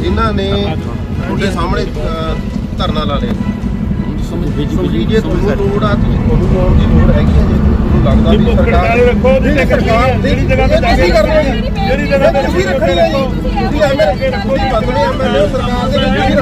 ਇਹਨਾਂ ਨੇ ਤੁਹਾਡੇ ਸਾਹਮਣੇ ਧਰਨਾ ਲਾ ਲਿਆ। ਸੁਖੀ ਜੇ ਤੁਹਾਨੂੰ ਲੋੜ ਆ ਤੁਸੀਂ ਤੁਹਾਨੂੰ ਲਾਉਣ ਦੀ ਲੋੜ ਹੈਗੀ ਹੈ ਜੇ ਤੁਹਾਨੂੰ ਲੱਗਦਾ ਵੀ ਸਰਕਾਰ ਰੱਖੋ ਜਿੱਥੇ ਸਰਕਾਰ ਜਿਹੜੀ ਜਗ੍ਹਾ ਤੇ ਤੁਸੀਂ ਕਰਨਾ ਹੈ ਜਿਹੜੀ ਜਗ੍ਹਾ ਤੇ ਤੁਸੀਂ ਰੱਖਣੀ ਹੈ ਤੁਸੀਂ ਐਵੇਂ ਰੱਖੋ। ਜੀ ਬੰਦਨੇ ਐਵੇਂ ਸਰਕਾਰ ਦੇ ਵਿੱਚ ਤੁਸੀਂ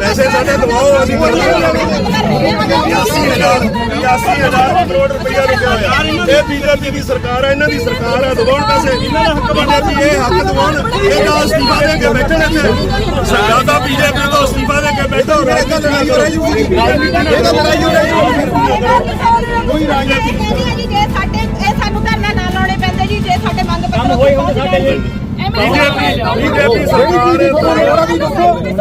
ਪੈਸੇ ਸਾਡੇ ਦਵਾਓ ਅਸੀਂ ਬਣਾਂਗੇ 80000 80000 ਕਰੋੜ ਰੁਪਇਆ ਰੁਕਿਆ ਹੋਇਆ ਬੀਜੇਪੀ ਦੀ ਸਰਕਾਰ ਹੈ ਇਹਨਾਂ ਦੀ ਸਰਕਾਰ ਹੈ ਦਵਾਉਣ ਪੈਸੇ। ਇਹਨਾਂ ਦਾ ਹੱਕ ਬਣਿਆ ਸੀ ਇਹ ਹੱਕ ਦਵਾਉਣ ਇਹਦਾ ਅਸਤੀਫਾ ਦੇ ਕੇ ਬੈਠੇ ਨੇ ਇੱਥੇ। ਸਰਕਾਰ ਦਾ ਬੀਜੇਪੀ ਤੋਂ ਅਸਤੀਫਾ ਦੇ ਕੇ ਬੈਠੋ ਇਹ ਤਾਂ ਲੜਾਈ ਹੋ ਰਹੀ ਹੋਊਗੀ। ਇਹ ਤਾਂ ਲੜਾਈ ਹੋ ਰਹੀ ਹੋਊਗੀ। ਕੋਈ ਰਾਜਨੀਤੀ ਜੀ ਜੇ ਸਾਡੇ ਇਹ ਸਾਨੂੰ ਧਰਨਾ ਨਾ ਲਾਉਣੇ ਪੈਂਦੇ ਜੀ ਜੇ ਸਾਡੇ ਮੰਗ ਪੱਤਰ ਕੋਈ ਹੁੰਦੇ ਸਾਡੇ ਬੀਜੇਪੀ ਬੀਜੇਪੀ ਸਰਕਾਰ ਹੈ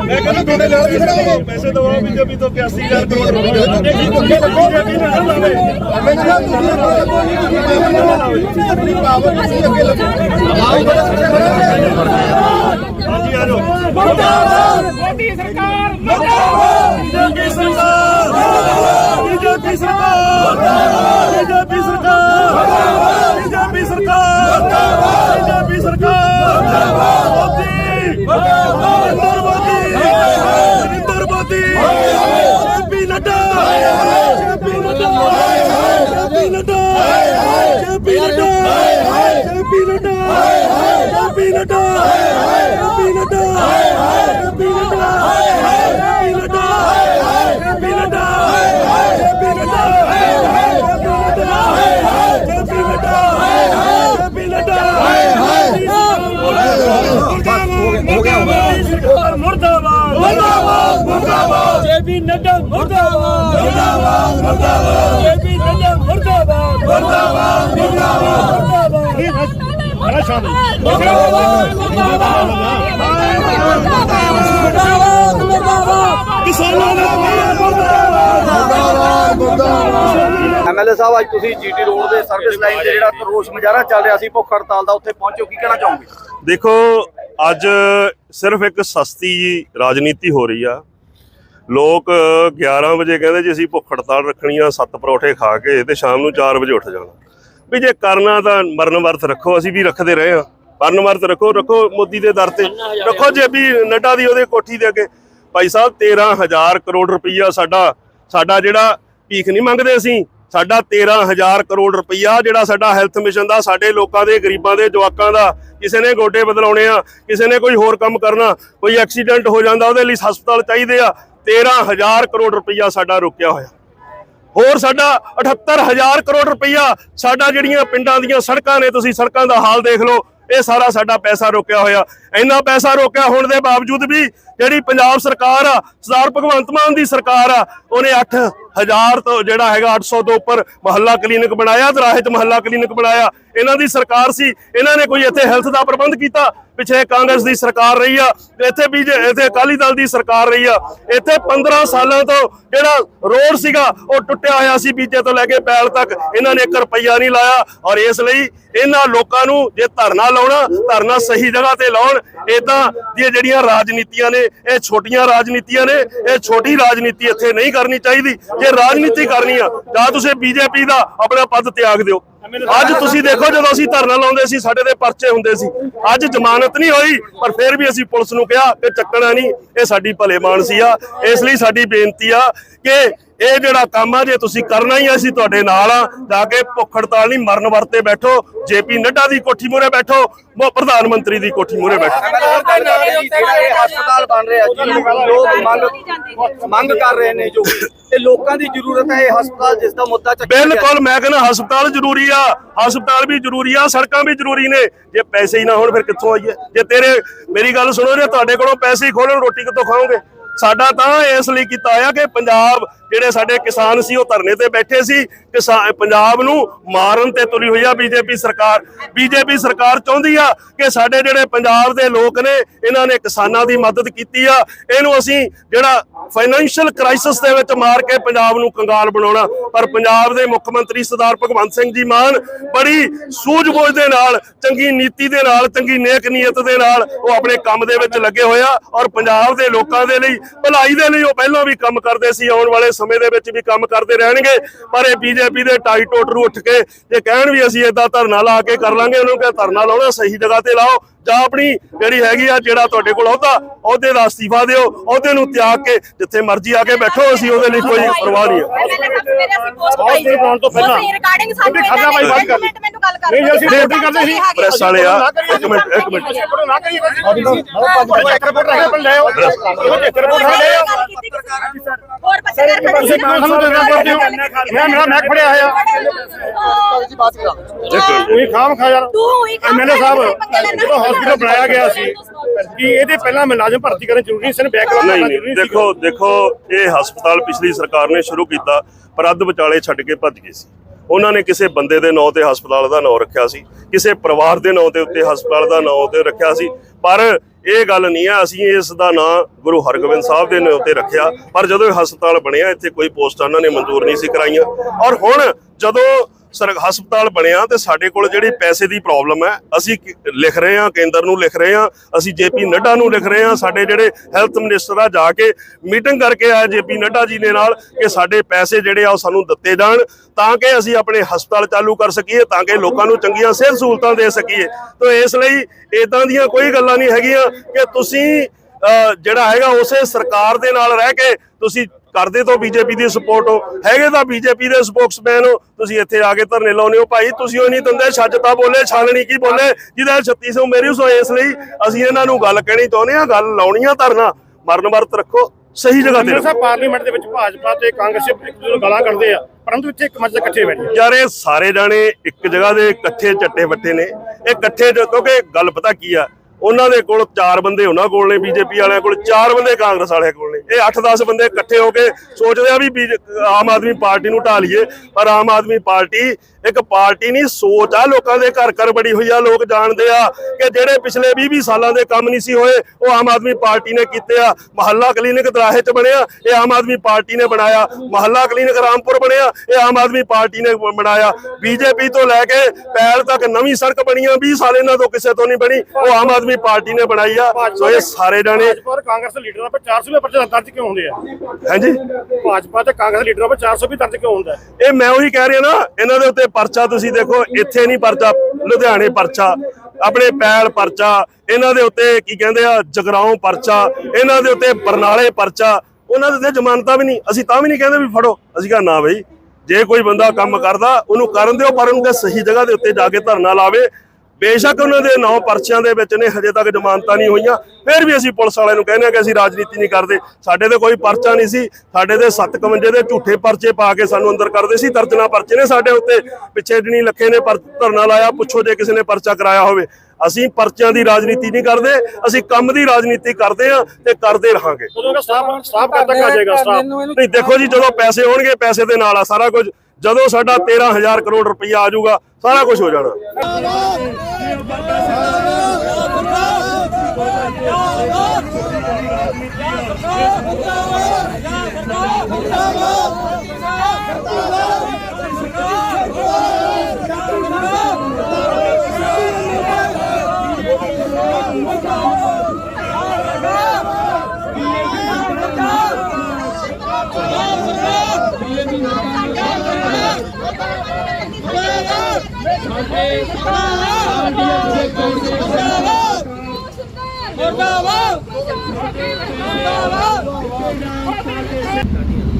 ਮੈਂ ਕਹਿੰਦਾ ਤੁਹਾਡੇ ਨਾਲ ਵੀ ਖੜਾਂਗੇ ਪੈਸੇ ਦਵਾਓ ਬੀਜੇਪੀ ਤੋਂ 81000 ਕਰੋੜ ਲੱਗੋ ਬੀਜੇਪੀ ਨਾ ਲਾਵੇ ਮੈਂ ਕਹਿੰਦਾ ਤੁਸੀਂ ਆਪਣੀ ਪਾਵਰ ਤੁਸੀਂ ਅੱਗੇ ਲੱਗੋ ਆਓ ਬੜਾ ਪਿੱਛੇ ਖੜੇ ਹਾਂਜੀ ਆ ਜਾਓ ਮੋਦੀ ਸਰਕਾਰ ਬੀਜੇਪੀ ਸਰਕਾਰ ਬੀਜੇਪੀ ਸਰਕਾਰ ਬੀਜੇਪੀ ਸਰਕਾਰ ਬੀਜੇਪੀ ਸਰਕਾਰ ਬੀਜੇਪੀ ਸਰਕਾਰ Peanut! Peanut! Peanut! Peanut! ਮੁਰਦਾਬਾਦ ਜੇਪੀ ਨੱਡਾ ਮੁਰਦਾਬਾਦ। ਮੁਰਦਾਬਾਦ ਮੁਰਦਾਬਾਦ। ਜੇਪੀ ਨੱਡਾ ਮੁਰਦਾਬਾਦ। ਮੁਰਦਾਬਾਦ ਮੁਰਦਾਬਾਦ। ਬੜਾ ਸ਼ਾਨ ਕਿਸਾਨਾਂ ਦਾ ਮੁਰਦਾਬਾਦ ਐਮਐਲਏ ਸਾਹਿਬ ਅੱਜ ਤੁਸੀਂ ਜੀਟੀ ਰੋਡ ਦੇ ਸਰਵਿਸ ਲਾਈਨ ਤੇ ਜਿਹੜਾ ਰੋਸ ਮੁਜ਼ਾਹਰਾ ਚੱਲ ਰਿਹਾ ਸੀ ਭੁੱਖ ਹੜਤਾਲ ਦਾ ਉੱਥੇ ਪਹੁੰਚੋ ਕੀ ਕਹਿਣਾ ਚਾਹੋਗੇ? ਦੇਖੋ ਅੱਜ ਸਿਰਫ ਇੱਕ ਸਸਤੀ ਜੀ ਰਾਜਨੀਤੀ ਹੋ ਰਹੀ ਆ। ਲੋਕ 11 ਵਜੇ ਕਹਿੰਦੇ ਜੀ ਅਸੀਂ ਭੁੱਖ ਹੜਤਾਲ ਰੱਖਣੀ ਆ ਸੱਤ ਪਰੌਠੇ ਖਾ ਕੇ ਤੇ ਸ਼ਾਮ ਨੂੰ 4 ਵਜੇ ਉੱਠ ਜਾਣਾ। ਵੀ ਜੇ ਕਰਨਾ ਤਾਂ ਮਰਨ ਵਰਤ ਰੱਖੋ ਅਸੀਂ ਵੀ ਰੱਖਦੇ ਰਹੇ ਆ ਮਰਨ ਵਰਤ ਰੱਖੋ ਰੱਖੋ ਮੋਦੀ ਦੇ ਦਰ ਤੇ। ਰੱਖੋ ਜੇ ਵੀ ਨੱਡਾ ਦੀ ਉਹਦੇ ਕੋਠੀ ਦੇ ਅੱਗੇ। ਭਾਈ ਸਾਹਿਬ 13000 ਕਰੋੜ ਰੁਪਈਆ ਸਾਡਾ ਸਾਡਾ ਜਿਹੜਾ ਭੀਖ ਨਹੀਂ ਮੰਗਦੇ ਅਸੀਂ ਸਾਡਾ 13000 ਕਰੋੜ ਰੁਪਈਆ ਜਿਹੜਾ ਸਾਡਾ ਹੈਲਥ ਮਿਸ਼ਨ ਦਾ ਸਾਡੇ ਲੋਕਾਂ ਦੇ ਗਰੀਬਾਂ ਦੇ ਜਵਾਕਾਂ ਦਾ ਕਿਸੇ ਨੇ ਗੋਡੇ ਬਦਲਾਉਣੇ ਆ ਕਿਸੇ ਨੇ ਕੋਈ ਹੋਰ ਕੰਮ ਕਰਨਾ ਕੋਈ ਐਕਸੀਡੈਂਟ ਹੋ ਜਾਂਦਾ ਉਹਦੇ ਲਈ ਹਸਪਤਾਲ ਚਾਹੀਦੇ ਆ। 13000 ਕਰੋੜ ਰੁਪਈਆ ਸਾਡਾ ਰੁਕਿਆ ਹੋਇਆ। ਹੋਰ ਸਾਡਾ 78000 ਕਰੋੜ ਰੁਪਈਆ ਸਾਡਾ ਜਿਹੜੀਆਂ ਪਿੰਡਾਂ ਦੀਆਂ ਸੜਕਾਂ ਨੇ, ਤੁਸੀਂ ਸੜਕਾਂ ਦਾ ਹਾਲ ਦੇਖ ਲਓ, ਇਹ ਸਾਰਾ ਸਾਡਾ ਪੈਸਾ ਰੋਕਿਆ ਹੋਇਆ। ਇੰਨਾ ਪੈਸਾ ਰੋਕਿਆ ਹੋਣ ਦੇ ਬਾਵਜੂਦ ਵੀ ਜਿਹੜੀ ਪੰਜਾਬ ਸਰਕਾਰ ਆ, ਸਰਦਾਰ ਭਗਵੰਤ ਮਾਨ ਦੀ ਸਰਕਾਰ ਆ, ਉਹਨੇ 8000 ਤੋਂ ਜਿਹੜਾ ਹੈਗਾ 800 ਤੋਂ ਉੱਪਰ ਮਹੱਲਾ ਕਲੀਨਿਕ ਬਣਾਇਆ ਦਰਾਹੇ ਮਹੱਲਾ ਕਲੀਨਿਕ ਬਣਾਇਆ। ਇਹਨਾਂ ਦੀ ਸਰਕਾਰ ਸੀ, ਇਹਨਾਂ ਨੇ ਕੋਈ ਇੱਥੇ ਹੈਲਥ ਦਾ ਪ੍ਰਬੰਧ ਕੀਤਾ? ਪਿੱਛੇ ਕਾਂਗਰਸ ਦੀ ਸਰਕਾਰ ਰਹੀ ਆ, ਇੱਥੇ ਵੀ ਇੱਥੇ ਅਕਾਲੀ ਦਲ ਦੀ ਸਰਕਾਰ ਰਹੀ ਆ। ਇੱਥੇ 15 ਸਾਲਾਂ ਤੋਂ ਜਿਹੜਾ ਰੋਡ ਸੀਗਾ, ਉਹ ਟੁੱਟਿਆ ਹੋਇਆ ਸੀ, ਬੀਜੇ ਤੋਂ ਲੈ ਕੇ ਪੈਲ ਤੱਕ। ਇਹਨਾਂ ਨੇ 1 ਰੁਪਈਆ ਨਹੀਂ ਲਾਇਆ ਔਰ ਇਸ ਲਈ ਇਹਨਾਂ ਲੋਕਾਂ ਨੂੰ ਜੇ ਧਰਨਾ ਲਾਉਣਾ, ਧਰਨਾ ਸਹੀ ਜਗ੍ਹਾ ਤੇ ਲਾਉਣ ਇਦਾਂ ਦੀਆਂ ਜਿਹੜੀਆਂ ਰਾਜਨੀਤੀਆਂ ਨੇ, ਇਹ ਛੋਟੀਆਂ ਰਾਜਨੀਤੀਆਂ ਨੇ, ਇਹ ਛੋਟੀ ਰਾਜਨੀਤੀ ਇੱਥੇ ਨਹੀਂ ਕਰਨੀ ਚਾਹੀਦੀ। ਜੇ ਰਾਜਨੀਤੀ ਕਰਨੀ ਆ, ਜਾਂ ਤੁਸੀਂ ਬੀਜੇਪੀ ਦਾ ਆਪਣਾ ਪਦ ਤਿਆਗ ਦਿਓ। ਅੱਜ ਤੁਸੀਂ ਦੇਖੋ ਜਦੋਂ ਅਸੀਂ ਧਰਨਾ ਲਾਉਂਦੇ ਸੀ ਸਾਡੇ ਦੇ ਪਰਚੇ ਹੁੰਦੇ ਸੀ। ਅੱਜ ਜ਼ਮਾਨਤ ਨਹੀਂ ਹੋਈ ਪਰ ਫਿਰ ਵੀ ਅਸੀਂ ਪੁਲਿਸ ਨੂੰ ਕਿਹਾ ਕਿ ਚੱਕਣਾ ਨਹੀਂ ਇਹ ਸਾਡੀ ਭਲੇ ਮਾਨਸੀ ਆ। ਇਸ ਲਈ ਸਾਡੀ ਬੇਨਤੀ ਆ ਕਿ ਇਹ ਜਿਹੜਾ ਕੰਮ ਆ ਜੇ ਤੁਸੀਂ ਕਰਨਾ ਹੀ ਆ, ਅਸੀਂ ਤੁਹਾਡੇ ਨਾਲ ਆ। ਜਾ ਕੇ ਭੁੱਖ ਹੜਤਾਲ ਨਹੀਂ ਮਰਨ ਵਰਤੇ ਬੈਠੋ। ਜੇਪੀ ਨੱਡਾ ਦੀ ਕੋਠੀ ਮੂਹਰੇ ਬੈਠੋ ਮ- ਪ੍ਰਧਾਨ ਮੰਤਰੀ ਦੀ ਕੋਠੀ ਮੂਹਰੇ ਬੈਠੋ। ਹਸਪਤਾਲ ਬਣ ਰਿਹਾ ਜੀ। ਲੋਕ ਮੰਗ ਮੰਗ ਕਰ ਰਹੇ ਨੇ ਜੋ ਤੇ ਲੋਕਾਂ ਦੀ ਜ਼ਰੂਰਤ ਹੈ ਇਹ ਹਸਪਤਾਲ ਜਿਸ ਦਾ ਮੁੱਦਾ। ਬਿਲਕੁਲ ਮੈਂ ਕਹਿੰਦਾ ਹਸਪਤਾਲ ਜ਼ਰੂਰੀ ਆ। ਹਸਪਤਾਲ ਵੀ ਜ਼ਰੂਰੀ ਆ, ਸੜਕਾਂ ਵੀ ਜ਼ਰੂਰੀ ਨੇ। ਜੇ ਪੈਸੇ ਹੀ ਨਾ ਹੋਣ, ਫਿਰ ਕਿੱਥੋਂ ਆਈਏ? ਜੇ ਤੇਰੇ, ਮੇਰੀ ਗੱਲ ਸੁਣੋ, ਜੇ ਤੁਹਾਡੇ ਕੋਲੋਂ ਪੈਸੇ ਹੀ ਖੋਲਣ, ਰੋਟੀ ਕਿੱਥੋਂ ਖਾਓਗੇ? ਸਾਡਾ ਤਾਂ ਇਸ ਲਈ ਕੀਤਾ ਆ ਕਿ ਪੰਜਾਬ ਜਿਹੜੇ ਸਾਡੇ ਕਿਸਾਨ ਸੀ, ਉਹ ਧਰਨੇ ਤੇ ਬੈਠੇ ਸੀ ਕਿਸਾਨ ਪੰਜਾਬ ਨੂੰ ਮਾਰਨ ਤੇ ਤੁਲੀ ਹੋਈ ਆ ਬੀਜੇਪੀ ਸਰਕਾਰ। ਬੀਜੇਪੀ ਸਰਕਾਰ ਚਾਹੁੰਦੀ ਆ ਕਿ ਸਾਡੇ ਜਿਹੜੇ ਪੰਜਾਬ ਦੇ ਲੋਕ ਨੇ, ਇਹਨਾਂ ਨੇ ਕਿਸਾਨਾਂ ਦੀ ਮਦਦ ਕੀਤੀ ਆ। ਇਹਨੂੰ ਅਸੀਂ ਜਿਹੜਾ ਫਾਈਨੈਂਸ਼ੀਅਲ ਕ੍ਰਾਈਸਿਸ ਦੇ ਵਿੱਚ ਮਾਰ ਕੇ ਪੰਜਾਬ ਨੂੰ ਕੰਗਾਲ ਬਣਾਉਣਾ, ਪਰ ਪੰਜਾਬ ਦੇ ਮੁੱਖ ਮੰਤਰੀ ਸਰਦਾਰ ਭਗਵੰਤ ਸਿੰਘ ਜੀ ਮਾਨ ਬੜੀ ਸੂਝ-ਬੂਝ ਦੇ ਨਾਲ, ਚੰਗੀ ਨੀਤੀ ਦੇ ਨਾਲ, ਚੰਗੀ ਨੇਕ ਨੀਅਤ ਦੇ ਨਾਲ ਉਹ ਆਪਣੇ ਕੰਮ ਦੇ ਵਿੱਚ ਲੱਗੇ ਹੋਇਆ ਔਰ ਪੰਜਾਬ ਦੇ ਲੋਕਾਂ ਦੇ ਲਈ, ਭਲਾਈ ਦੇ ਲਈ ਉਹ ਪਹਿਲਾਂ ਵੀ ਕੰਮ ਕਰਦੇ ਸੀ, ਆਉਣ ਵਾਲੇ ਸਮੇਂ ਦੇ ਵਿੱਚ ਵੀ ਕੰਮ ਕਰਦੇ ਰਹਿਣਗੇ, ਪਰ ਇਹ ਬੀਜੇਪੀ ਦੇ ਟਾਈ ਟੋਟਰੂ ਉੱਠ ਕੇ ਜੇ ਕਹਿਣ ਵੀ ਅਸੀਂ ਏਦਾਂ ਧਰਨਾ ਲਾ ਕੇ ਕਰ ਲਾਂਗੇ, ਉਹਨੂੰ ਕਿਹਾ ਧਰਨਾ ਲਾਉਣਾ ਸਹੀ ਜਗ੍ਹਾ ਤੇ ਲਾਓ। ਜਾਂ ਆਪਣੀ ਜਿਹੜੀ ਹੈਗੀ ਆ ਜਿਹੜਾ ਤੁਹਾਡੇ ਕੋਲ ਅਹੁਦਾ ਅਹੁਦੇ ਦਾ ਅਸਤੀਫਾ ਦਿਓ ਅਹੁਦੇ ਨੂੰ ਤਿਆਗ ਕੇ ਜਿੱਥੇ ਮਰਜ਼ੀ ਆ ਕੇ ਬੈਠੋ ਅਸੀਂ ਉਹਦੇ ਲਈ ਕੋਈ ਪਰਵਾਹ ਨਹੀਂ ਹੈ। ਬਹੁਤ ਦਿਨ ਬਣਾਉਣ ਤੋਂ ਪਹਿਲਾਂ ਰਿਗਾਰਡਿੰਗ ਸਾਨੂੰ ਖਾਦਾ ਭਾਈ ਬਾਤ ਕਰ। ਮਿੰਟ ਮੈਨੂੰ ਗੱਲ ਕਰ ਨਹੀਂ, ਅਸੀਂ ਵੋਟਿੰਗ ਕਰਦੇ ਸੀ। ਪ੍ਰੈਸ ਵਾਲੇ ਆ ਇੱਕ ਮਿੰਟ ਇੱਕ ਮਿੰਟ। ਹੋਰ ਪੱਤਰਕਾਰ ਖੜੇ ਮੈਂ ਮੇਰਾ ਮੈਂ ਖੜਿਆ ਹੋਇਆ। ਤੁਸੀਂ ਖਾਮ ਖਾ ਯਾਰ। ਤੂੰ ਹੀ ਖਾਮ ਐਮਐਲਏ ਸਾਹਿਬ। ਜਦੋਂ ਹਸਪੀਟਲ ਬਣਾਇਆ ਗਿਆ ਸੀ ਕਿ ਇਹਦੇ ਪਹਿਲਾਂ ਮੁਲਾਜ਼ਮ ਭਰਤੀ ਕਰਨ ਜ਼ਰੂਰੀ ਸੀ ਨਹੀਂ ਕਰਨਾ ਨਹੀਂ ਜ਼ਰੂਰੀ ਸੀ ਦੇਖੋ ਦੇਖੋ ਇਹ ਹਸਪਤਾਲ ਪਿਛਲੀ ਸਰਕਾਰ ਨੇ ਸ਼ੁਰੂ ਕੀਤਾ ਪਰ ਅੱਧ ਵਿਚਾਲੇ ਛੱਡ ਕੇ ਭੱਜ ਗਏ ਸੀ। ਉਹਨਾਂ ਨੇ ਕਿਸੇ ਬੰਦੇ ਦੇ ਨਾਂ ਤੇ ਹਸਪਤਾਲ ਦਾ ਨਾਂ ਰੱਖਿਆ ਸੀ ਕਿਸੇ ਪਰਿਵਾਰ ਦੇ ਨਾਂ ਦੇ ਉੱਤੇ ਹਸਪਤਾਲ ਦਾ ਨਾਂ ਤੇ ਰੱਖਿਆ ਸੀ ਪਰ ਇਹ ਗੱਲ ਨਹੀਂ ਆ ਅਸੀਂ ਇਸ ਦਾ ਨਾਂ ਗੁਰੂ ਹਰਗੋਬਿੰਦ ਸਾਹਿਬ ਦੇ ਨਾਂ ਉੱਤੇ ਰੱਖਿਆ ਪਰ ਜਦੋਂ ਇਹ ਹਸਪਤਾਲ ਬਣਿਆ ਇੱਥੇ ਕੋਈ ਪੋਸਟਾਂ ਉਹਨਾਂ ਨੇ ਮਨਜ਼ੂਰ ਨਹੀਂ ਸੀ ਕਰਾਈਆਂ। ਔਰ ਹੁਣ ਜਦੋਂ ਸਰ ਹਸਪਤਾਲ ਬਣਿਆ ਤੇ ਸਾਡੇ ਕੋਲ ਜਿਹੜੀ ਪੈਸੇ ਦੀ ਪ੍ਰੋਬਲਮ ਹੈ ਅਸੀਂ ਲਿਖ ਰਹੇ ਹਾਂ ਕੇਂਦਰ ਨੂੰ ਲਿਖ ਰਹੇ ਹਾਂ ਅਸੀਂ ਜੇਪੀ ਨੱਡਾ ਨੂੰ ਲਿਖ ਰਹੇ ਹਾਂ ਸਾਡੇ ਜਿਹੜੇ ਹੈਲਥ ਮਿਨਿਸਟਰ ਆ ਜਾ ਕੇ ਮੀਟਿੰਗ ਕਰਕੇ ਆਏ ਜੇਪੀ ਨੱਡਾ ਜੀ ਦੇ ਨਾਲ ਕਿ ਸਾਡੇ ਪੈਸੇ ਜਿਹੜੇ ਆ ਉਹ ਸਾਨੂੰ ਦਿੱਤੇ ਜਾਣ ਤਾਂ ਕਿ ਅਸੀਂ ਆਪਣੇ ਹਸਪਤਾਲ ਚਾਲੂ ਕਰ ਸਕੀਏ ਤਾਂ ਕਿ ਲੋਕਾਂ ਨੂੰ ਚੰਗੀਆਂ ਸਿਹਤ ਸਹੂਲਤਾਂ ਦੇ ਸਕੀਏ। ਤਾਂ ਇਸ ਲਈ ਇਦਾਂ ਦੀਆਂ ਕੋਈ ਗੱਲਾਂ ਨਹੀਂ ਹੈਗੀਆਂ ਕਿ ਤੁਸੀਂ ਜਿਹੜਾ ਹੈਗਾ ਉਸੇ ਸਰਕਾਰ ਦੇ ਨਾਲ ਰਹਿ ਕੇ ਤੁਸੀਂ ਕਰਦੇ ਤੋਂ ਬੀਜੇਪੀ ਦੀ ਸਪੋਰਟ ਹੋ। ਹੈਗੇ ਤਾਂ ਬੀਜੇਪੀ ਦੇ ਸਪੋਕਸਮੈਨ ਹੋ। ਤੁਸੀਂ ਇੱਥੇ ਆ ਕੇ ਧਰਨੇ ਲਾਉਨੇ ਹੋ ਭਾਈ। ਤੁਸੀਂ ਉਹ ਨਹੀਂ ਦਿੰਦੇ ਛੱਜ ਤਾਂ ਬੋਲੇ ਛਾਲਣੀ ਕੀ ਬੋਲੇ? ਜਿਹਦਾ 3600 ਮੇਰੀ ਸੋ ਇਸ ਲਈ ਅਸੀਂ ਇਹਨਾਂ ਨੂੰ ਗੱਲ ਕਹਿਣੀ ਚਾਹੁੰਦੇ ਆ ਗੱਲ ਲਾਉਣੀ ਆ ਧਰਨਾ। ਮਰਨ ਵਰਤ ਰੱਖੋ ਸਹੀ ਜਗ੍ਹਾ ਤੇ ਸਾਹਿਬ ਪਾਰਲੀਮੈਂਟ ਦੇ ਵਿੱਚ ਭਾਜਪਾ ਤੇ ਕਾਂਗਰਸ ਇੱਕ ਦੂਜੇ ਨੂੰ ਗਾਲਾਂ ਕੱਢਦੇ ਆ ਪਰੰਤੂ ਇੱਥੇ ਇੱਕ ਮੰਚ ਇਕੱਠੇ ਬੈਠੇ ਯਾਰ ਇਹ ਸਾਰੇ ਜਾਣੇ ਇੱਕ ਜਗ੍ਹਾ ਦੇ ਇਕੱਠੇ ਚੱਟੇ ਵੱਟੇ ਨੇ। ਇਹ ਇਕੱਠੇ ਕਿਉਂਕਿ ਗੱਲ ਪਤਾ ਕੀ ਆ ਉਹਨਾਂ ਦੇ ਕੋਲ ਚਾਰ ਬੰਦੇ ਉਹਨਾਂ ਕੋਲ ਨੇ ਬੀਜੇਪੀ ਵਾਲਿਆਂ ਕੋਲ, ਚਾਰ ਬੰਦੇ ਕਾਂਗਰਸ ਵਾਲਿਆਂ ਕੋਲ ਨੇ। ਇਹ 8-10 ਬੰਦੇ ਇਕੱਠੇ ਹੋ ਕੇ ਸੋਚਦੇ ਆ ਵੀ BJ ਆਮ ਆਦਮੀ ਪਾਰਟੀ ਨੂੰ ਢਾ ਲਈਏ, ਪਰ ਆਮ ਆਦਮੀ ਪਾਰਟੀ ਇੱਕ ਪਾਰਟੀ ਨਹੀਂ ਸੋਚ ਆ ਲੋਕਾਂ ਦੇ ਘਰ ਘਰ ਬੜੀ ਹੋਈ ਆ ਲੋਕ ਜਾਣਦੇ ਆ ਕਿ ਜਿਹੜੇ ਪਿਛਲੇ 20-20 ਸਾਲਾਂ ਦੇ ਕੰਮ ਨਹੀਂ ਸੀ ਹੋਏ ਉਹ ਆਮ ਆਦਮੀ ਪਾਰਟੀ ਨੇ ਕੀਤੇ ਆ। ਮਹੱਲਾ ਕਲੀਨਿਕ ਦਰਾਹੇ 'ਚ ਬਣਿਆ ਇਹ ਆਮ ਆਦਮੀ ਪਾਰਟੀ ਨੇ ਬਣਾਇਆ। ਮਹੱਲਾ ਕਲੀਨਿਕ ਰਾਮਪੁਰ ਬਣਿਆ ਇਹ ਆਮ ਆਦਮੀ ਪਾਰਟੀ ਨੇ ਬਣਾਇਆ। ਬੀਜੇਪੀ ਤੋਂ ਲੈ ਕੇ ਪੈਲ ਤੱਕ ਨਵੀਂ ਸੜਕ ਬਣੀਆਂ 20 ਸਾਲ ਇਹਨਾਂ ਤੋਂ ਕਿਸੇ ਤੋਂ ਨਹੀਂ ਬਣੀ ਉਹ ਆਮ ਆਦਮੀ ਪਾਰਟੀ ਨੇ ਬਣਾਈ ਆ। ਸੋ ਇਹ ਸਾਰੇ ਜਾਣੇ ਕਾਂਗਰਸ ਲੀਡਰਾਂ ਪਰ 400 ਪਰਚੇ ਦਰਜ ਕਿਉਂ ਹੁੰਦੇ ਆ? ਹਾਂਜੀ। ਭਾਜਪਾ ਤੇ ਕਾਂਗਰਸ ਲੀਡਰਾਂ ਪਰ 400 ਵੀ ਦਰਜ ਕਿਉਂ ਹੁੰਦਾ? ਇਹ ਮੈਂ ਉਹੀ ਕਹਿ ਰਿਹਾ ਨਾ ਇਹਨਾਂ ਦੇ ਉੱਤੇ ਪਰਚਾ ਤੁਸੀਂ ਦੇਖੋ, ਇੱਥੇ ਨਹੀਂ ਪਰਚਾ, ਲੁਧਿਆਣੇ ਪਰਚਾ, ਆਪਣੇ ਪੈਲ ਪਰਚਾ, ਇਹਨਾਂ ਦੇ ਉੱਤੇ ਕੀ ਕਹਿੰਦੇ ਆ, ਜਗਰਾਉਂ ਪਰਚਾ, ਇਹਨਾਂ ਦੇ ਉੱਤੇ ਬਰਨਾਲੇ ਪਰਚਾ, ਉਹਨਾਂ ਦੇ ਤੇ ਜ਼ਮਾਨਤਾਂ ਵੀ ਨਹੀਂ, ਅਸੀਂ ਤਾਂ ਵੀ ਨਹੀਂ ਕਹਿੰਦੇ ਵੀ ਫੜੋ। ਅਸੀਂ ਕਹਾਂ, ਨਾ ਬਈ, ਜੇ ਕੋਈ ਬੰਦਾ ਕੰਮ ਕਰਦਾ, ਉਹਨੂੰ ਕਰਨ ਦਿਓ, ਪਰ ਉਹਨੂੰ ਸਹੀ ਜਗ੍ਹਾ ਦੇ ਉੱਤੇ ਜਾ ਕੇ ਧਰਨਾ ਲਾਵੇ ਬੇਸ਼ੱਕ ਉਹਨਾਂ ਦੇ ਨੌ ਪਰਚਿਆਂ ਦੇ ਵਿੱਚ ਨੇ, ਹਜੇ ਤੱਕ ਜ਼ਮਾਨਤਾਂ ਨਹੀਂ ਹੋਈਆਂ। ਫਿਰ ਵੀ ਅਸੀਂ ਪੁਲਿਸ ਵਾਲਿਆਂ ਨੂੰ ਕਹਿੰਦੇ ਆ ਕਿ ਅਸੀਂ ਰਾਜਨੀਤੀ ਨਹੀਂ ਕਰਦੇ। ਸਾਡੇ ਤੇ ਕੋਈ ਪਰਚਾ ਨਹੀਂ ਸੀ। ਸਾਡੇ ਦੇ 57 ਦੇ ਝੂਠੇ ਪਰਚੇ ਪਾ ਕੇ ਸਾਨੂੰ ਅੰਦਰ ਕਰਦੇ ਸੀ। ਦਰਜਨਾ ਪਰਚੇ ਨੇ ਸਾਡੇ ਉੱਤੇ। ਪਿੱਛੇ ਜਣੀ ਲੱਖੇ ਨੇ ਪਰ ਧਰਨਾ ਲਾਇਆ, ਪੁੱਛੋ ਜੇ ਕਿਸੇ ਨੇ ਪਰਚਾ ਕਰਾਇਆ ਹੋਵੇ। ਅਸੀਂ ਪਰਚਿਆਂ ਦੀ ਰਾਜਨੀਤੀ ਨਹੀਂ ਕਰਦੇ ਅਸੀਂ ਕੰਮ ਦੀ ਰਾਜਨੀਤੀ ਕਰਦੇ ਆ ਤੇ ਕਰਦੇ ਰਹਾਂਗੇ ਉਦੋਂ ਦਾ ਸਟਾਫ ਸਟਾਫ ਕਦ ਤੱਕ ਆ ਜਾਏਗਾ ਸਟਾਫ ਨਹੀਂ ਦੇਖੋ ਜੀ ਜਦੋਂ ਪੈਸੇ ਹੋਣਗੇ ਪੈਸੇ ਦੇ ਨਾਲ ਆ ਸਾਰਾ ਕੁਝ ਜਦੋਂ ਸਾਡਾ 13000 ਕਰੋੜ ਰੁਪਈਆ ਆ ਜਾਊਗਾ ਸਾਰਾ ਕੁਝ ਹੋ ਜਾਣਾ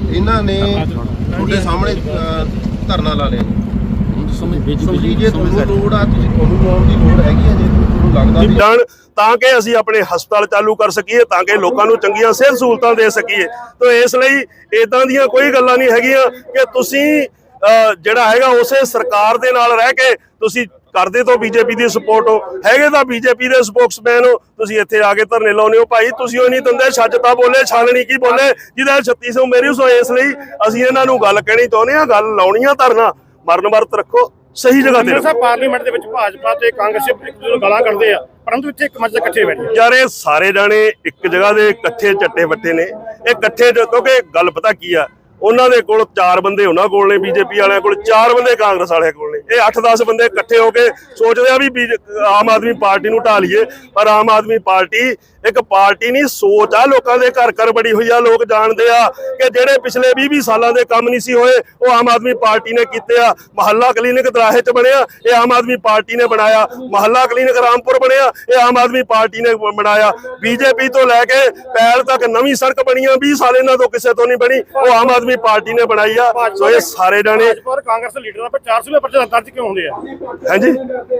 ਇਹਨਾਂ ਨੇ ਤੁਹਾਡੇ ਸਾਹਮਣੇ ਅਹ, ਧਰਨਾ ਲਾ ਲਿਆ। ਸਮਝੀ ਜੇ ਤੁਹਾਨੂੰ ਲੋੜ ਆ ਤੁਸੀਂ ਤੁਹਾਨੂੰ ਲਾਉਣ ਦੀ ਲੋੜ ਹੈਗੀ ਆ ਜੇ ਤੁਹਾਨੂੰ ਲੱਗਦਾ ਵੀ ਜਾਣ ਤਾਂ ਕਿ ਅਸੀਂ ਆਪਣੇ ਹਸਪਤਾਲ ਚਾਲੂ ਕਰ ਸਕੀਏ, ਤਾਂ ਕਿ ਲੋਕਾਂ ਨੂੰ ਚੰਗੀਆਂ ਸਿਹਤ ਸਹੂਲਤਾਂ ਦੇ ਸਕੀਏ। ਤਾਂ ਇਸ ਲਈ ਇਦਾਂ ਦੀਆਂ ਕੋਈ ਗੱਲਾਂ ਨਹੀਂ ਹੈਗੀਆਂ ਕਿ ਤੁਸੀਂ ਜਿਹੜਾ ਹੈਗਾ ਉਸੇ ਸਰਕਾਰ ਦੇ ਨਾਲ ਰਹਿ ਕੇ ਤੁਸੀਂ ਕਰਦੇ ਤੋਂ ਬੀਜੇਪੀ ਦੀ ਸਪੋਰਟ ਹੋ। ਹੈਗੇ ਤਾਂ ਬੀਜੇਪੀ ਦੇ ਸਪੋਕਸਮੈਨ ਹੋ। ਤੁਸੀਂ ਇੱਥੇ ਆ ਕੇ ਧਰਨੇ ਲਾਉਨੇ ਹੋ। ਭਾਈ, ਤੁਸੀਂ ਉਹ ਨਹੀਂ ਦਿੰਦੇ, ਛੱਜ ਤਾਂ ਬੋਲੇ ਛਾਲਣੀ ਕੀ ਬੋਲੇ? ਜਿਹਦਾ 3600 ਮੇਰੀ, ਸੋ ਇਸ ਲਈ ਅਸੀਂ ਇਹਨਾਂ ਨੂੰ ਗੱਲ ਕਹਿਣੀ ਚਾਹੁੰਦੇ ਆ ਗੱਲ ਲਾਉਣੀ ਆ ਧਰਨਾ। ਮਰਨ ਵਰਤ ਰੱਖੋ। ਸਹੀ ਜਗ੍ਹਾ ਤੇ ਸਾਹਿਬ ਪਾਰਲੀਮੈਂਟ ਦੇ ਵਿੱਚ ਭਾਜਪਾ ਤੇ ਕਾਂਗਰਸ ਇੱਕ ਦੂਜੇ ਨੂੰ ਗਾਲਾਂ ਕੱਢਦੇ ਆ ਪਰੰਤੂ ਇੱਥੇ ਇੱਕ ਮੰਚ ਇਕੱਠੇ ਬੈਠੇ ਯਾਰ ਇਹ ਸਾਰੇ ਜਾਣੇ ਇੱਕ ਜਗ੍ਹਾ ਦੇ ਇਕੱਠੇ ਚੱਟੇ ਵੱਟੇ ਨੇ। ਇਹ ਇਕੱਠੇ ਕਿਉਂਕਿ ਗੱਲ ਪਤਾ ਕੀ ਆ ਉਹਨਾਂ ਦੇ ਕੋਲ ਚਾਰ ਬੰਦੇ ਉਹਨਾਂ ਕੋਲ ਨੇ ਬੀਜੇਪੀ ਵਾਲਿਆਂ ਕੋਲ ਚਾਰ ਬੰਦੇ ਕਾਂਗਰਸ ਵਾਲਿਆਂ ਕੋਲ ਨੇ। ਇਹ 8-10 ਬੰਦੇ ਇਕੱਠੇ ਹੋ ਕੇ ਸੋਚਦੇ ਆ ਵੀ ਆਮ ਆਦਮੀ ਪਾਰਟੀ ਨੂੰ ਢਾ ਲਈਏ ਪਰ ਆਮ ਆਦਮੀ ਪਾਰਟੀ ਇੱਕ ਪਾਰਟੀ ਨਹੀਂ ਸੋਚ ਆ ਲੋਕਾਂ ਦੇ ਘਰ ਘਰ ਬੜੀ ਹੋਈ ਆ ਲੋਕ ਜਾਣਦੇ ਆ ਕਿ ਜਿਹੜੇ ਪਿਛਲੇ 20-20 ਸਾਲਾਂ ਦੇ ਕੰਮ ਨਹੀਂ ਸੀ ਹੋਏ ਉਹ ਆਮ ਆਦਮੀ ਪਾਰਟੀ ਨੇ ਕੀਤੇ ਆ। ਮਹੱਲਾ ਕਲੀਨਿਕ ਦਰਾਹੇ 'ਚ ਬਣਿਆ ਇਹ ਆਮ ਆਦਮੀ ਪਾਰਟੀ ਨੇ ਬਣਾਇਆ। ਮਹੱਲਾ ਕਲੀਨਿਕ ਰਾਮਪੁਰ ਬਣਿਆ ਇਹ ਆਮ ਆਦਮੀ ਪਾਰਟੀ ਨੇ ਬਣਾਇਆ। ਬੀਜੇਪੀ ਤੋਂ ਲੈ ਕੇ ਪੈਲ ਤੱਕ ਨਵੀਂ ਸੜਕ ਬਣੀ ਆ 20 ਸਾਲ ਇਹਨਾਂ ਤੋਂ ਕਿਸੇ ਤੋਂ ਨਹੀਂ ਬਣੀ ਉਹ ਆਮ ਆਦਮੀ ਪਾਰਟੀ ਨੇ ਬਣਾਈ ਆ। ਸੋ ਇਹ ਸਾਰੇ ਜਾਣੇ ਕਾਂਗਰਸ ਲੀਡਰਾਂ ਪਰ 400 ਵੀ ਪਰਚੇ ਦਰਜ ਕਿਉਂ ਹੁੰਦੇ ਆ? ਹਾਂਜੀ।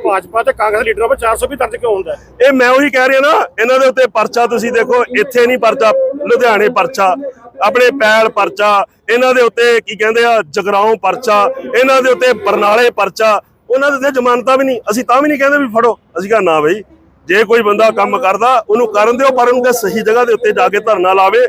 ਭਾਜਪਾ ਤੇ ਕਾਂਗਰਸ ਲੀਡਰਾਂ ਪਰ 400 ਵੀ ਦਰਜ ਕਿਉਂ ਹੁੰਦਾ? ਇਹ ਮੈਂ ਉਹੀ ਕਹਿ ਰਿਹਾ ਨਾ ਇਹਨਾਂ ਦੇ ਉੱਤੇ ਪਰਚਾ ਤੁਸੀਂ ਦੇਖੋ, ਇੱਥੇ ਨਹੀਂ ਪਰਚਾ, ਲੁਧਿਆਣੇ ਪਰਚਾ, ਆਪਣੇ ਪੈਲ ਪਰਚਾ, ਇਹਨਾਂ ਦੇ ਉੱਤੇ ਕੀ ਕਹਿੰਦੇ ਆ, ਜਗਰਾਉਂ ਪਰਚਾ, ਇਹਨਾਂ ਦੇ ਉੱਤੇ ਬਰਨਾਲੇ ਪਰਚਾ, ਉਹਨਾਂ ਦੇ ਤੇ ਜ਼ਮਾਨਤਾਂ ਵੀ ਨਹੀਂ, ਅਸੀਂ ਤਾਂ ਵੀ ਨਹੀਂ ਕਹਿੰਦੇ ਵੀ ਫੜੋ। ਅਸੀਂ ਕਹਾਂ, ਨਾ ਬਈ, ਜੇ ਕੋਈ ਬੰਦਾ ਕੰਮ ਕਰਦਾ, ਉਹਨੂੰ ਕਰਨ ਦਿਓ, ਪਰ ਉਹਨੂੰ ਸਹੀ ਜਗ੍ਹਾ ਦੇ ਉੱਤੇ ਜਾ ਕੇ ਧਰਨਾ ਲਾਵੇ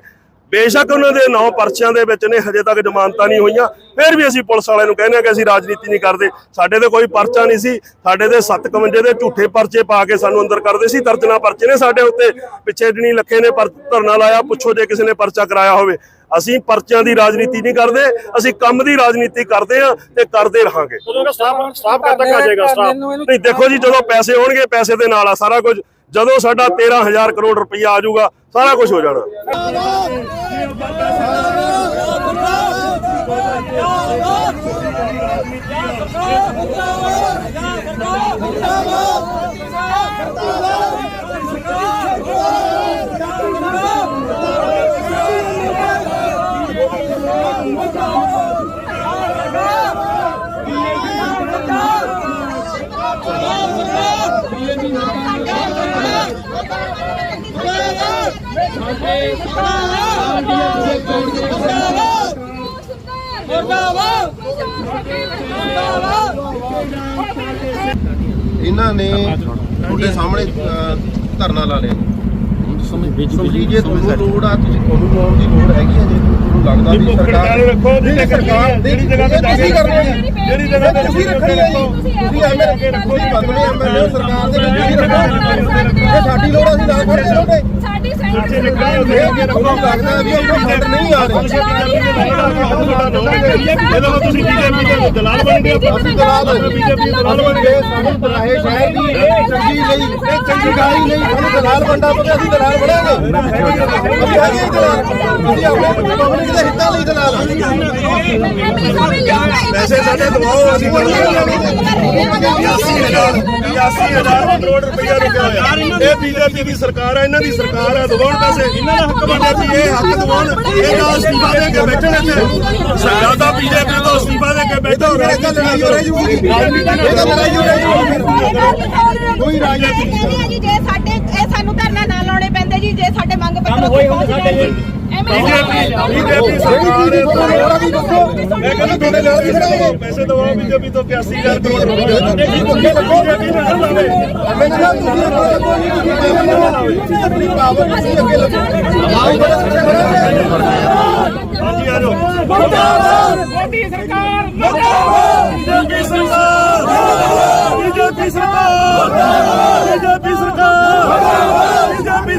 ਬੇਸ਼ੱਕ ਉਹਨਾਂ ਦੇ ਨੌ ਪਰਚਿਆਂ ਦੇ ਵਿੱਚ ਨੇ, ਹਜੇ ਤੱਕ ਜ਼ਮਾਨਤਾਂ ਨਹੀਂ ਹੋਈਆਂ। ਫਿਰ ਵੀ ਅਸੀਂ ਪੁਲਿਸ ਵਾਲਿਆਂ ਨੂੰ ਕਹਿੰਦੇ ਆ ਕਿ ਅਸੀਂ ਰਾਜਨੀਤੀ ਨਹੀਂ ਕਰਦੇ। ਸਾਡੇ ਤੇ ਕੋਈ ਪਰਚਾ ਨਹੀਂ ਸੀ। ਸਾਡੇ ਦੇ 751 ਦੇ ਝੂਠੇ ਪਰਚੇ ਪਾ ਕੇ ਸਾਨੂੰ ਅੰਦਰ ਕਰਦੇ ਸੀ। ਦਰਜਨਾ ਪਰਚੇ ਨੇ ਸਾਡੇ ਉੱਤੇ। ਪਿੱਛੇ ਜਣੀ ਲੱਖੇ ਨੇ ਪਰ ਧਰਨਾ ਲਾਇਆ, ਪੁੱਛੋ ਜੇ ਕਿਸੇ ਨੇ ਪਰਚਾ ਕਰਾਇਆ ਹੋਵੇ। ਅਸੀਂ ਪਰਚਿਆਂ ਦੀ ਰਾਜਨੀਤੀ ਨਹੀਂ ਕਰਦੇ ਅਸੀਂ ਕੰਮ ਦੀ ਰਾਜਨੀਤੀ ਕਰਦੇ ਆ ਤੇ ਕਰਦੇ ਰਹਾਂਗੇ ਉਦੋਂ ਦਾ ਸਟਾਫ ਸਟਾਫ ਕਦ ਤੱਕ ਆ ਜਾਏਗਾ ਸਟਾਫ ਨਹੀਂ ਦੇਖੋ ਜੀ ਜਦੋਂ ਪੈਸੇ ਹੋਣਗੇ ਪੈਸੇ ਦੇ ਨਾਲ ਆ ਸਾਰਾ ਕੁਝ ਜਦੋਂ ਸਾਡਾ 13000 ਕਰੋੜ ਰੁਪਈਆ ਆ ਜਾਊਗਾ ਸਾਰਾ ਕੁਝ ਹੋ ਜਾਣਾ ਇਹਨਾਂ ਨੇ ਤੁਹਾਡੇ ਸਾਹਮਣੇ ਅਹ, ਧਰਨਾ ਲਾ ਲਿਆ। ਸਮਝੀ ਜੇ ਤੁਹਾਨੂੰ ਲੋੜ ਆ ਤੁਸੀਂ ਤੁਹਾਨੂੰ ਲਾਉਣ ਦੀ ਲੋੜ ਹੈਗੀ ਆ ਜੇ। ਲੱਗਦਾ ਵੀ ਭੁੱਖ ਸਰਕਾਰ ਰੱਖੋ, ਜਿਹੜੀ ਜਗ੍ਹਾ ਤੇ ਤੁਸੀਂ ਕਰਨੀ। ਜਿਹੜੀ ਜਗ੍ਹਾ ਤੇ ਤੁਸੀਂ ਰੱਖਣੀ ਹੈ ਤੁਸੀਂ ਐਮਐਲਏ ਰੱਖੋ ਜੀ ਬੰਦਵੇਂ ਐਮਐਲਏ ਸਰਕਾਰ ਦੇ ਵਿੱਚ ਤੁਸੀਂ ਰੱਖੋ ਇਹ ਸਾਡੀ ਲੋੜ ਅਸੀਂ ਨਾਲ ਖੜੇ ਰਹੋਗੇ ਸਾਡੀ ਸੈਂਟਰ ਤੁਹਾਨੂੰ ਲੱਗਦਾ ਵੀ ਉਹ ਫੰਡ ਨਹੀਂ ਆ ਰਹੇ। ਜਦੋਂ ਤੁਸੀਂ ਬੀਜੇਪੀ ਦੇ ਦਲਾਲ ਬਣ ਗਏ ਅਸੀਂ ਦਲਾਲ ਬੀਜੇਪੀ ਦਲਾਲ ਬਣ ਗਏ ਸਾਨੂੰ ਦਲਾਹੇ ਸ਼ਹਿਰ ਦੀ ਚੰਗੀ ਲਈ ਇਹ ਚੰਗੀ ਗਾਈ ਨਹੀਂ। ਸਾਨੂੰ ਦਲਾਲ ਬੰਦਾ ਪਵੇ ਅਸੀਂ ਦਲਾਲ ਬਣਾਂਗੇ। ਅਸੀਂ ਹੈਗੇ ਦਲਾਲ ਅਸੀਂ ਆਪਣੇ ਪਬਲਿਕ ਦੇ ਹਿੱਤਾਂ ਲਈ ਦਲਾਲ ਪੈਸੇ ਸਾਡੇ ਦਵਾਓ ਅਸੀਂ 80000 80000 ਕਰੋੜ ਰੁਪਇਆ ਰੁਕਿਆ ਹੋਇਆ ਇਹ ਬੀਜੇਪੀ ਦੀ ਸਰਕਾਰ ਹੈ ਇਹਨਾਂ ਦੀ ਸਰਕਾਰ ਹੈ ਦਵਾਉਣ ਪੈਸੇ ਇਹਨਾਂ ਦਾ ਹੱਕ ਬਣਦਾ ਸੀ ਇਹ ਹੱਕ ਦਵਾਉਣ ਇਹ ਤਾਂ ਅਸਤੀਫਾ ਦੇ ਕੇ ਬੈਠਣ ਇੱਥੇ ਸਰਕਾਰ ਦਾ ਬੀਜੇਪੀ ਤੋਂ ਅਸਤੀਫਾ ਦੇ ਕੇ ਬੈਠਾ ਹੋ ਤਾਂ ਲੜਾਈ ਹੋ ਰਹੀ ਹੋਊਗੀ ਇਹ ਤਾਂ ਲੜਾਈ ਹੋ ਰਹੀ ਕੋਈ ਰਾਜਨੀਤੀ ਜੀ ਜੇ ਸਾਡੇ ਇਹ ਸਾਨੂੰ ਧਰਨਾ ਨਾ ਲਾਉਣੇ ਪੈਂਦੇ ਜੀ ਜੇ ਸਾਡੇ ਮੰਗ ਪੱਤਰ ਹੋਏ ਹੁੰਦੇ ਸਾਡੇ ਬੀਜੇਪੀ ਸਰਕਾਰ ਹੈ ਮੈਂ ਕਹਿੰਦਾ ਤੁਹਾਡੇ ਨਾਲ ਵੀ ਖੜਾਂਗੇ ਪੈਸੇ ਦਵਾਓ ਬੀਜੇਪੀ ਤੋਂ 81000 ਕਰੋੜ ਰੁਪਇਆ ਬੀਜੇਪੀ ਨਾਲ ਲਾਵੇ ਮੈਨੂੰ ਨਾ ਤੁਸੀਂ ਅੱਗੇ ਲੱਗੋ ਨਹੀਂ ਤੁਸੀਂ ਆਪਣੀ ਪਾਵਰ ਤੁਸੀਂ ਅੱਗੇ ਲੱਗੋ। ਆਓ ਬੜਾ ਖੜੇ ਹਾਂਜੀ ਆ ਜਾਓ। ਮੋਦੀ ਸਰਕਾਰ ਬੀਜੇਪੀ ਸਰਕਾਰ। ਬੀਜੇਪੀ ਸਰਕਾਰ। ਬੀਜੇਪੀ ਸਰਕਾਰ। ਬੀਜੇਪੀ ਸਰਕਾਰ। ਬੀਜੇਪੀ